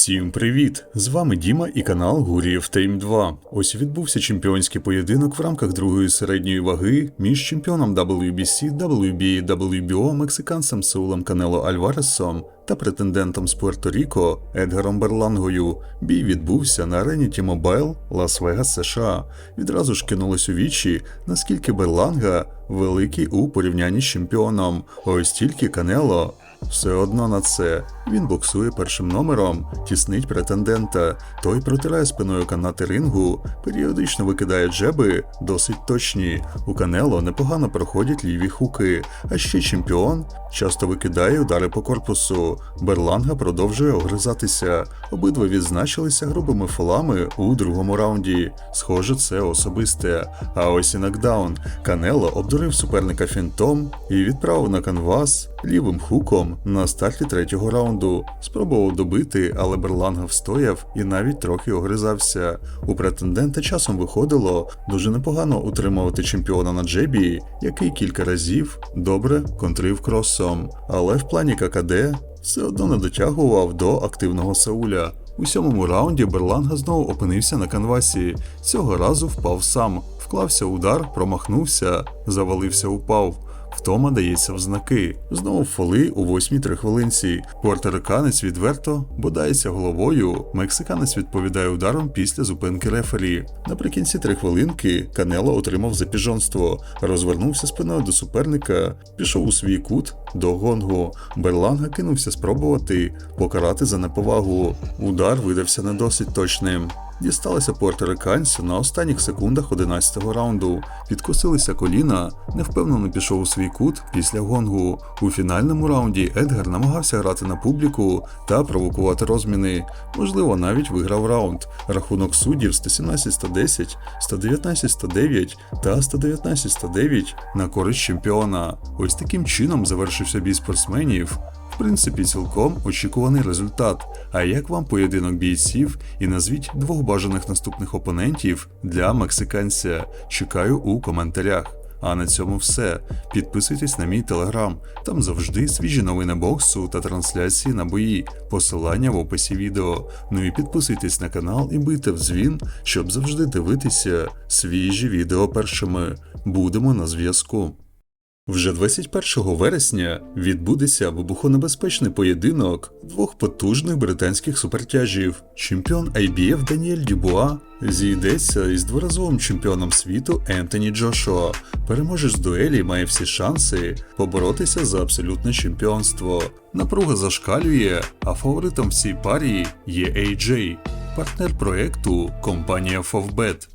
Всім привіт! З вами Діма і канал Гурієв Тейм 2. Ось відбувся чемпіонський поєдинок в рамках другої середньої ваги між чемпіоном WBC, WBA, WBO мексиканцем Саулом Канело Альваресом та претендентом з Пуерто-Ріко Едгаром Берлангою. Бій відбувся на арені T-Mobile Лас-Вегас, США. Відразу ж кинулось у вічі, наскільки Берланга великий у порівнянні з чемпіоном. Ось тільки Канело все одно на це. Він боксує першим номером, тіснить претендента. Той протирає спиною канати рингу, періодично викидає джеби, досить точні. У Канело непогано проходять ліві хуки, а ще чемпіон часто викидає удари по корпусу. Берланга продовжує огризатися. Обидва відзначилися грубими фолами у другому раунді. Схоже, це особисте. А ось і нокдаун. Канело обдурив суперника фінтом і відправив на канвас лівим хуком на старті третього раунду. Спробував добити, але Берланга встояв і навіть трохи огризався. У претендента часом виходило дуже непогано утримувати чемпіона на джебі, який кілька разів добре контрив кросом. Але в плані ККД все одно не дотягував до активного Сауля. У сьомому раунді Берланга знову опинився на канвасі. Цього разу впав сам, вклався удар, промахнувся, завалився, упав. Втома дається в знаки. Знову фоли у восьмій трихвилинці. Пуерториканець відверто бодається головою. Мексиканець відповідає ударом після зупинки рефері. Наприкінці три хвилинки Канело отримав запіжонство, розвернувся спиною до суперника, пішов у свій кут до гонгу. Берланга кинувся спробувати покарати за неповагу. Удар видався не досить точним. Дісталися пуерториканцю на останніх секундах 11-го раунду. Підкосилися коліна, невпевнено пішов у свій кут після гонгу. У фінальному раунді Едгар намагався грати на публіку та провокувати розміни. Можливо, навіть виграв раунд. Рахунок суддів 117-110, 119-109 та 119-109 на користь чемпіона. Ось таким чином завершився бій спортсменів. Принципі, цілком очікуваний результат. А як вам поєдинок бійців і назвіть двох бажаних наступних опонентів для мексиканця? Чекаю у коментарях. А на цьому все. Підписуйтесь на мій телеграм. Там завжди свіжі новини боксу та трансляції на бої. Посилання в описі відео. Ну і підписуйтесь на канал і бийте в дзвін, щоб завжди дивитися свіжі відео першими. Будемо на зв'язку. Вже 21 вересня відбудеться вибухонебезпечний поєдинок двох потужних британських супертяжів. Чемпіон IBF Даніель Дюбуа зійдеться із дворазовим чемпіоном світу Ентоні Джошуа. Переможець дуелі має всі шанси поборотися за абсолютне чемпіонство. Напруга зашкалює, а фаворитом в цій парі є AJ, партнер проекту компанія Favbet.